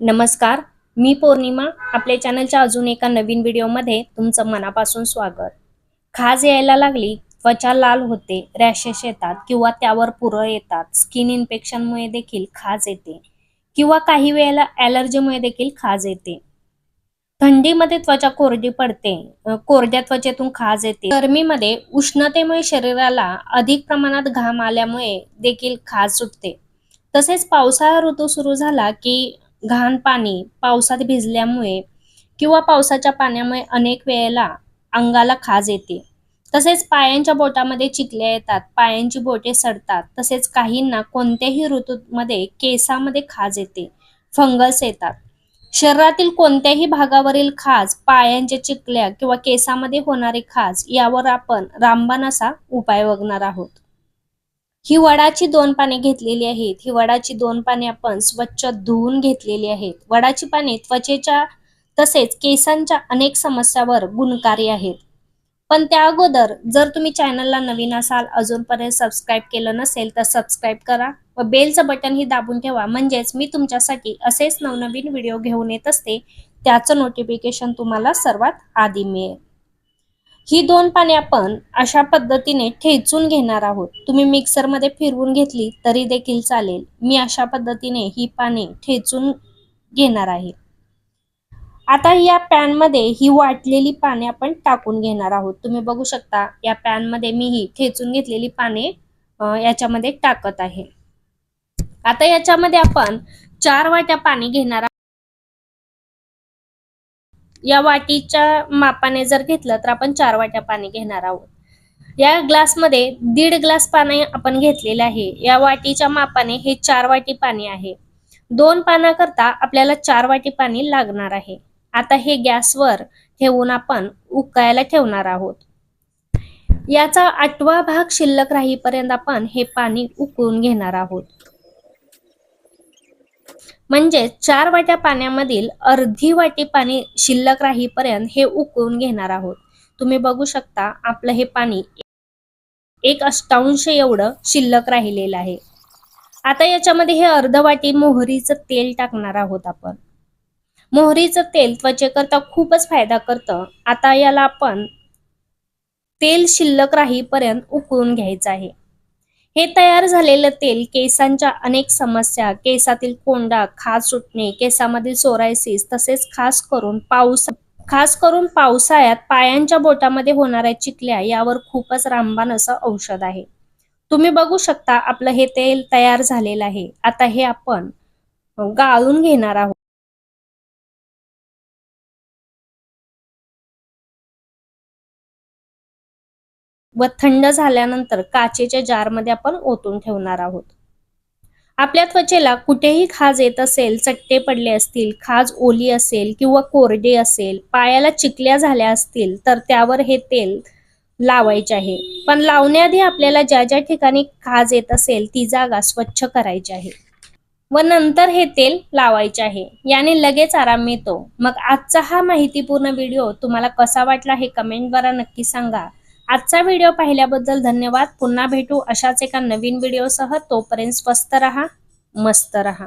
नमस्कार मी पौर्णिमा आपल्या चॅनलच्या अजून एका नवीन व्हिडिओमध्ये तुमचं मनापासून स्वागत. खाज यायला लागली त्वचा लाल होते रॅशेस येतात किंवा त्यावर पुरळ येतात स्किन इन्फेक्शनमुळे देखील खाज येते किंवा काही वेळेला ॲलर्जीमुळे देखील खाज येते. थंडीमध्ये त्वचा कोरडी पडते कोरड्या त्वचेतून खाज येते. गरमीमध्ये उष्णतेमुळे शरीराला अधिक प्रमाणात घाम आल्यामुळे देखील खाज सुटते. तसेच पावसाळा ऋतू सुरू झाला की घाण पाणी पावसात भिजल्यामुळे किंवा पावसाच्या पाण्यामुळे अनेक वेळेला अंगाला खाज येते. तसेच पायांच्या बोटामध्ये चिकल्या येतात पायांची बोटे सडतात तसेच काहींना कोणत्याही ऋतूमध्ये केसामध्ये खाज येते फंगस येतात. शरीरातील कोणत्याही भागावरील खाज पायांच्या चिकल्या किंवा केसामध्ये होणारी खाज यावर आपण रामबाण असा उपाय बघणार आहोत. ही वडाची दोन पाने घेतलेली आहेत. ही वडाची दोन पाने आपण स्वच्छ धुवून घेतलेली आहेत. वडाची पाने त्वचेच्या तसेच केसांच्या अनेक समस्यावर गुणकारी आहेत. पण त्या अगोदर जर तुम्ही चॅनलला नवीन असाल अजूनपर्यंत सबस्क्राईब केलं नसेल तर सबस्क्राईब करा व बेलचं बटन ही दाबून ठेवा. म्हणजेच मी तुमच्यासाठी असेच नवनवीन व्हिडिओ घेऊन येत असते त्याचं नोटिफिकेशन तुम्हाला सर्वात आधी मिळेल. ही दोन पाने आपण अशा पद्धतीने ठेचून घेणार आहोत. तुम्ही मिक्सरमध्ये फिरवून घेतली तरी देखील चालेल. मी अशा पद्धतीने ही पाने ठेचून घेणार आहे. आता या पॅनमध्ये ही वाटलेली पाने आपण टाकून घेणार आहोत. तुम्ही बघू शकता या पॅनमध्ये मी ही ठेचून घेतलेली पाने याच्यामध्ये टाकत आहे. आता याच्यामध्ये आपण चार वाट्या पाणी घेणार या वाटीच्या मापाने जर घेतलं तर आपण चार वाट्या पाणी घेणार आहोत. या ग्लासमध्ये दीड ग्लास पाणी आपण घेतलेले आहे. या वाटीच्या मापाने हे चार वाटी पाणी आहे. दोन पानाकरता आपल्याला चार वाटी पाणी लागणार आहे. आता हे गॅसवर ठेवून आपण उकळायला ठेवणार आहोत. याचा आठवा भाग शिल्लक राहीपर्यंत आपण हे पाणी उकळून घेणार आहोत. म्हणजे चार वाट्या पाण्यामधील अर्धी वाटी पाणी शिल्लक राहीपर्यंत हे उकळून घेणार आहोत. तुम्ही बघू शकता आपलं हे पाणी एक अष्टांश एवढं शिल्लक राहिलेलं आहे. आता याच्यामध्ये हे अर्ध वाटी मोहरीचं तेल टाकणार आहोत आपण. मोहरीचं तेल त्वचेकरता खूपच फायदा करतं. आता याला आपण तेल शिल्लक राहीपर्यंत उकळून घ्यायचं आहे. हे तयार झालेलं तेल केसांच्या अनेक समस्या केसातील कोंडा खाज सुटणे केसामधील सोरायसिस तसेच खास करून पाऊस खास करून पावसाळ्यात पायांच्या बोटामध्ये होणाऱ्या चिकल्या यावर खूपच रामबाण असं औषध आहे. तुम्ही बघू शकता आपलं हे तेल तयार झालेलं आहे. आता हे आपण गाळून घेणार आहोत. व थंड झाल्यानंतर काचेच्या जारमध्ये आपण ओतून ठेवणार आहोत. आपल्या त्वचेला कुठेही खाज येत असेल चट्टे पडले असतील खाज ओली असेल किंवा कोरडे असेल पायाला चिकल्या झाल्या असतील तर त्यावर हे तेल लावायचे आहे. पण लावण्याआधी आपल्याला ज्या ज्या ठिकाणी खाज येत असेल ती जागा स्वच्छ करायची आहे. व नंतर हे तेल लावायचे आहे. याने लगेच आराम मिळतो. मग आजचा हा माहितीपूर्ण व्हिडिओ तुम्हाला कसा वाटला हे कमेंटद्वारा नक्की सांगा. आजचा व्हिडिओ पाहिल्याबद्दल धन्यवाद. पुन्हा भेटू अशाच एका नवीन व्हिडिओसह. तोपर्यंत स्वस्त रहा मस्त रहा.